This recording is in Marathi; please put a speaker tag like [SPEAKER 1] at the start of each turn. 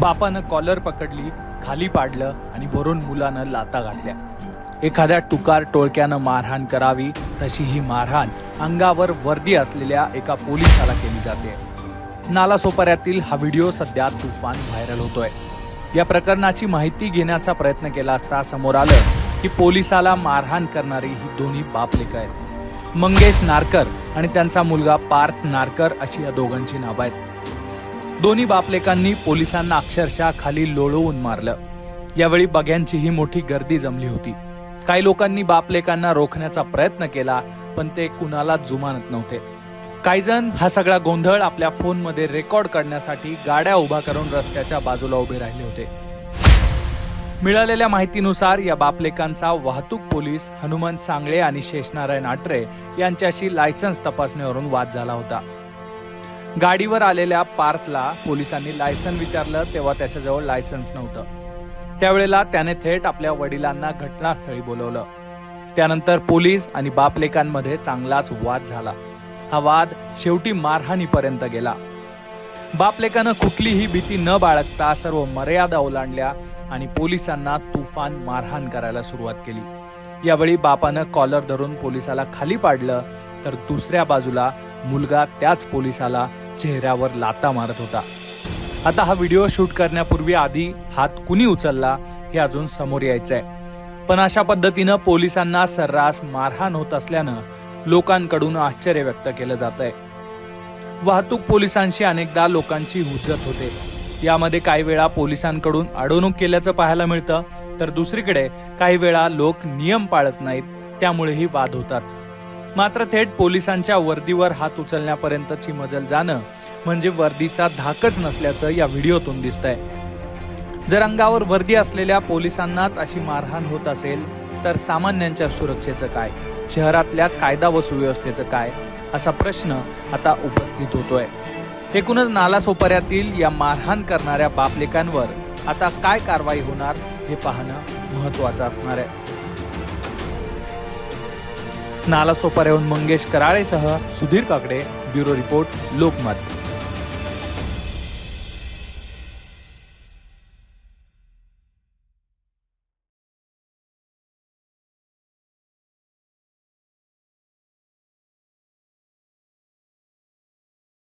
[SPEAKER 1] बापानं कॉलर पकडली खाली पाडलं आणि वरून मुलानं लाता घातल्या. एखाद्या टुकार टोळक्यानं मारहाण करावी तशी ही मारहाण अंगावर वर्दी असलेल्या एका पोलिसाला केली जाते. नालासोपाऱ्यातील हा व्हिडिओ सध्या तुफान व्हायरल होतोय. या प्रकरणाची माहिती घेण्याचा प्रयत्न केला असता समोर आलं की पोलिसाला मारहाण करणारी ही दोन्ही बापलेक आहेत. मंगेश नारकर आणि त्यांचा मुलगा पार्थ नारकर अशी या दोघांची नावं आहेत. दोन्ही बापलेकांनी पोलिसांना अक्षरशः खाली लोळवून मारलं. यावेळी बघ्यांचीही मोठी गर्दी जमली होती. काही लोकांनी बापलेकांना रोखण्याचा प्रयत्न केला पण ते कुणाला जुमानत नव्हते. काही जण हा सगळा गोंधळ आपल्या फोनमध्ये रेकॉर्ड करण्यासाठी गाड्या उभा करून रस्त्याच्या बाजूला उभे राहिले होते. मिळालेल्या माहितीनुसार या बापलेकांचा वाहतूक पोलीस हनुमान सांगळे आणि शेषनारायण आटरे यांच्याशी लायसन्स तपासणीवरून वाद झाला होता. गाडीवर आलेल्या पार्थला पोलिसांनी लायसन विचारलं तेव्हा त्याच्याजवळ लायसन्स नव्हतं. त्यावेळेला त्याने थेट आपल्या वडिलांना घटनास्थळी बोलवलं. त्यानंतर पोलीस आणि बापलेकांमध्ये चांगलाच वाद झाला. हा वाद शेवटी मारहाणीपर्यंत गेला. बापलेकानं कुठलीही भीती न बाळगता सर्व मर्यादा ओलांडल्या आणि पोलिसांना तुफान मारहाण करायला सुरुवात केली. यावेळी बापानं कॉलर धरून पोलिसाला खाली पाडलं तर दुसऱ्या बाजूला मुलगा त्याच पोलिसाला चेहऱ्यावर लाता मारत होता. आता हा व्हिडिओ शूट करण्यापूर्वी आधी हात कुणी उचलला हे अजून समोर यायचं आहे पण अशा पद्धतीनं पोलिसांना सर्रास मारहाण होत असल्यानं लोकांकडून आश्चर्य व्यक्त केलं जात आहे वाहतूक पोलिसांशी अनेकदा लोकांची हुज्जत होते. यामध्ये काही वेळा पोलिसांकडून अडवणूक केल्याचं पाहायला मिळतं तर दुसरीकडे काही वेळा लोक नियम पाळत नाहीत त्यामुळेही वाद होतात. मात्र थेट पोलिसांच्या वर्दीवर हात उचलण्यापर्यंतची मजल जाणं म्हणजे वर्दीचा धाकच नसल्याचं या व्हिडिओतून दिसतंय. जर अंगावर वर्दी असलेल्या पोलिसांनाच अशी मारहाण होत असेल तर सामान्यांच्या सुरक्षेचं काय? शहरातल्या कायदा व सुव्यवस्थेचं काय? असा प्रश्न आता उपस्थित होतोय. एकूणच नालासोपाऱ्यातील या मारहाण करणाऱ्या बापलेकांवर आता काय कारवाई होणार हे पाहणं महत्वाचं असणार आहे. नालासोपाऱ्याहून मंगेश कराळेसह सुधीर काकडे ब्युरो रिपोर्ट लोकमत.